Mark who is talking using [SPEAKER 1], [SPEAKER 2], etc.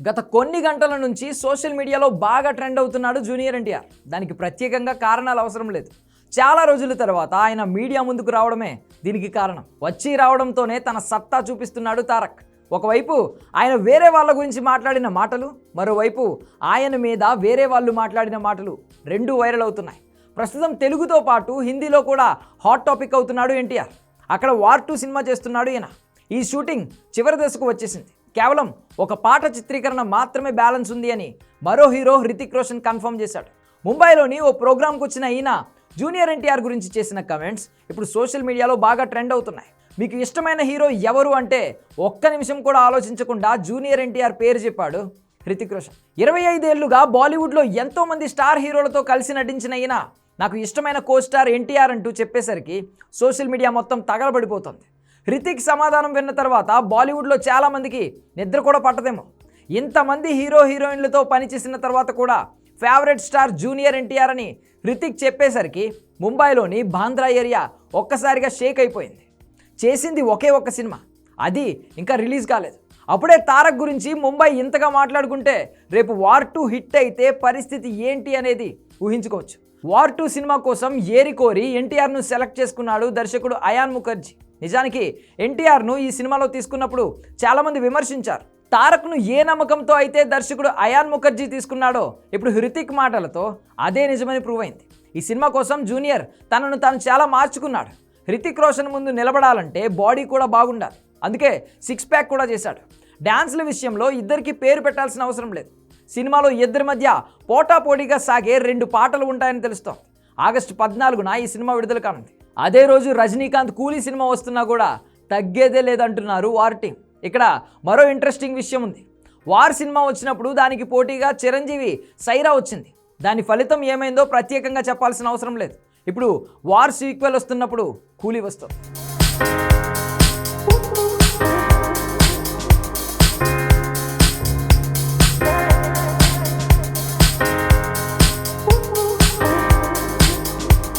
[SPEAKER 1] గత కొన్ని గంటల నుంచి సోషల్ మీడియాలో బాగా ట్రెండ్ అవుతున్నాడు జూనియర్ ఎన్టీఆర్. దానికి ప్రత్యేకంగా కారణాలు అవసరం లేదు. చాలా రోజుల తర్వాత ఆయన మీడియా ముందుకు రావడమే దీనికి కారణం. వచ్చి రావడంతోనే తన సత్తా చూపిస్తున్నాడు తారక్. ఒకవైపు ఆయన వేరే వాళ్ళ గురించి మాట్లాడిన మాటలు మరోవైపు ఆయన మీద వేరే వాళ్ళు మాట్లాడిన మాటలు రెండూ వైరల్ అవుతున్నాయి. ప్రస్తుతం తెలుగుతో పాటు హిందీలో కూడా హాట్ టాపిక్ అవుతున్నాడు ఎన్టీఆర్. అక్కడ వార్ టూ సినిమా చేస్తున్నాడు ఈయన. ఈ షూటింగ్ చివరి దశకు వచ్చేసింది. కేవలం ఒక పాట చిత్రీకరణ మాత్రమే బ్యాలెన్స్ ఉంది అని మరో హీరో హృతిక్ రోషన్ కన్ఫర్మ్ చేశాడు. ముంబైలోని ఓ ప్రోగ్రాంకు వచ్చిన ఈయన జూనియర్ ఎన్టీఆర్ గురించి చేసిన కమెంట్స్ ఇప్పుడు సోషల్ మీడియాలో బాగా ట్రెండ్ అవుతున్నాయి. మీకు ఇష్టమైన హీరో ఎవరు అంటే ఒక్క నిమిషం కూడా ఆలోచించకుండా జూనియర్ ఎన్టీఆర్ పేరు చెప్పాడు హృతిక్ రోషన్. ఇరవై ఐదేళ్ళుగా బాలీవుడ్లో ఎంతోమంది స్టార్ హీరోలతో కలిసి నటించిన ఈయన నాకు ఇష్టమైన కో స్టార్ ఎన్టీఆర్ అంటూ చెప్పేసరికి సోషల్ మీడియా మొత్తం తగలబడిపోతుంది. రితిక్ సమాధానం విన్న తర్వాత బాలీవుడ్లో చాలామందికి నిద్ర కూడా పట్టదేమో. ఇంతమంది హీరో హీరోయిన్లతో పనిచేసిన తర్వాత కూడా ఫేవరెట్ స్టార్ జూనియర్ ఎన్టీఆర్ అని రితిక్ చెప్పేసరికి ముంబైలోని బాంద్రా ఏరియా ఒక్కసారిగా షేక్ అయిపోయింది. చేసింది ఒకే ఒక్క సినిమా. అది ఇంకా రిలీజ్ కాలేదు. అప్పుడే తారక్ గురించి ముంబై ఇంతగా మాట్లాడుకుంటే రేపు వార్ టూ హిట్ అయితే పరిస్థితి ఏంటి అనేది ఊహించుకోవచ్చు. వార్ టూ సినిమా కోసం ఏరి కోరి ఎన్టీఆర్ను సెలెక్ట్ చేసుకున్నాడు దర్శకుడు అయాన్ ముఖర్జీ. నిజానికి ఎన్టీఆర్ను ఈ సినిమాలో తీసుకున్నప్పుడు చాలామంది విమర్శించారు. తారక్ను ఏ నమ్మకంతో అయితే దర్శకుడు అయాన్ ముఖర్జీ తీసుకున్నాడో ఇప్పుడు హృతిక్ మాటలతో అదే నిజమని ప్రూవ్ అయింది. ఈ సినిమా కోసం జూనియర్ తనను తాను చాలా మార్చుకున్నాడు. హృతిక్ రోషన్ ముందు నిలబడాలంటే బాడీ కూడా బాగుండాలి. అందుకే సిక్స్ ప్యాక్ కూడా చేశాడు. డ్యాన్స్ల విషయంలో ఇద్దరికి పేరు పెట్టాల్సిన అవసరం లేదు. సినిమాలో ఇద్దరి మధ్య పోటాపోటీగా సాగే రెండు పాటలు ఉంటాయని తెలుస్తోంది. ఆగస్టు పద్నాలుగున ఈ సినిమా విడుదల కానుంది. అదే రోజు రజనీకాంత్ కూలీ సినిమా వస్తున్నా కూడా తగ్గేదే లేదంటున్నారు వార్ టీం. ఇక్కడ మరో ఇంట్రెస్టింగ్ విషయం ఉంది. వార్ సినిమా వచ్చినప్పుడు దానికి పోటీగా చిరంజీవి సైరా వచ్చింది. దాని ఫలితం ఏమైందో ప్రత్యేకంగా చెప్పాల్సిన అవసరం లేదు. ఇప్పుడు వార్ సీక్వెల్ వస్తున్నప్పుడు కూలీ వస్తుంది.